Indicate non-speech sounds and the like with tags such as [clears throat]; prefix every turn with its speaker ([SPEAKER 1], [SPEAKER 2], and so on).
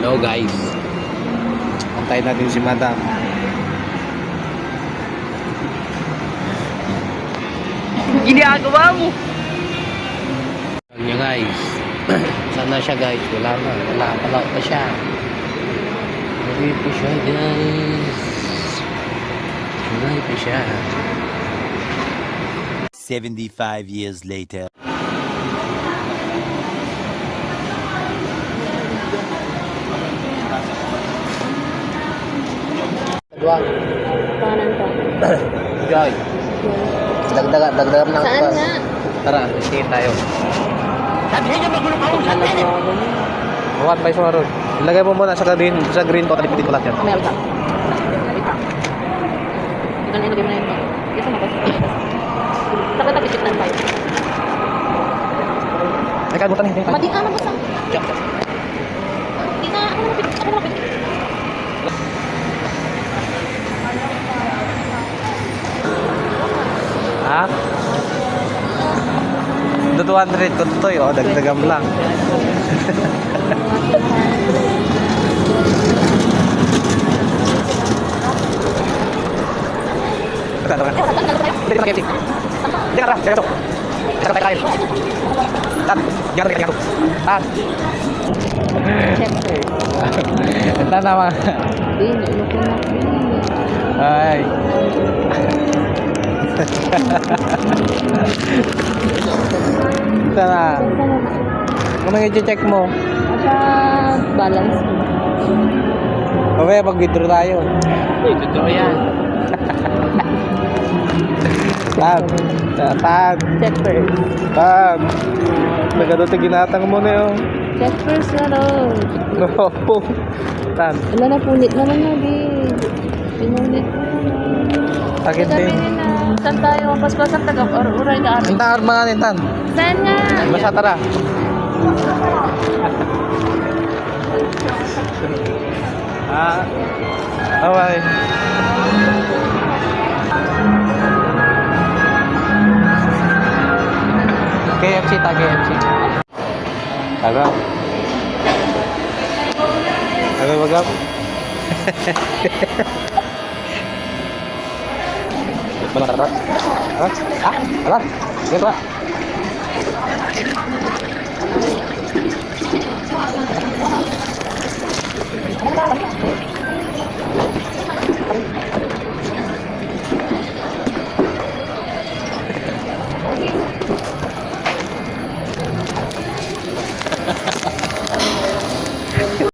[SPEAKER 1] Hello guys. Antayin natin si Madam.
[SPEAKER 2] Ginagawa mo.
[SPEAKER 1] Niya guys. [clears throat] Saan na siya guys? Wala na. Wala. Wala pa siya. Wala pa siya guys. Wala pa siya.
[SPEAKER 3] 75 years later.
[SPEAKER 1] Duwag.
[SPEAKER 2] Paano to? [coughs]
[SPEAKER 1] Joy. Dagdagan. Dagdagan ng
[SPEAKER 2] Saan
[SPEAKER 1] kwan.
[SPEAKER 2] nga?
[SPEAKER 1] Tara. Tingin tayo.
[SPEAKER 2] Nalagawa mo.
[SPEAKER 1] One by sumarod. Ilagay mo muna sa green. Sa green ko. Kalipitin ko lahat yan.
[SPEAKER 2] Meron ka. Ito na ilagay mo na yun. Isa mo kasi. Dapat napisip na tayo.
[SPEAKER 1] Ay, kalimutan na.
[SPEAKER 2] Madi ka na basta.
[SPEAKER 1] Check.
[SPEAKER 2] Hindi na. Ako na. Ako na mapit.
[SPEAKER 1] Ha? Do 200 ko to yo, dagdagan lang. Tara, tara. Dito na KFC. Dito na, dito. Dito tayo kain. Tan, diyan na kayo. Tan.
[SPEAKER 2] Chester.
[SPEAKER 1] Ito na [laughs] mga.
[SPEAKER 2] Bini. Ano ko na. Bini.
[SPEAKER 1] Ay. Ito na. Kung nang i-check mo.
[SPEAKER 2] Asa balance mo.
[SPEAKER 1] Mamaya mag-withdraw tayo.
[SPEAKER 2] Totoo yan.
[SPEAKER 1] Tag. Tag.
[SPEAKER 2] Check first.
[SPEAKER 1] Tag. Nagadote ginatang mo na yun.
[SPEAKER 2] Check first na ron.
[SPEAKER 1] No. Tag.
[SPEAKER 2] Wala na punit naman na, babe. Pinunit mo.
[SPEAKER 1] Akin
[SPEAKER 2] Sabi
[SPEAKER 1] din.
[SPEAKER 2] nila, saan tayo? Paspasan taga or uray na
[SPEAKER 1] Ang taar mga nintan.
[SPEAKER 2] Saan nga?
[SPEAKER 1] Basta tara. ah. Okay. KFC ta KFC. Ano? Ano bagam? Mana tara? Ha? Ah, ala. Gitu, Pak.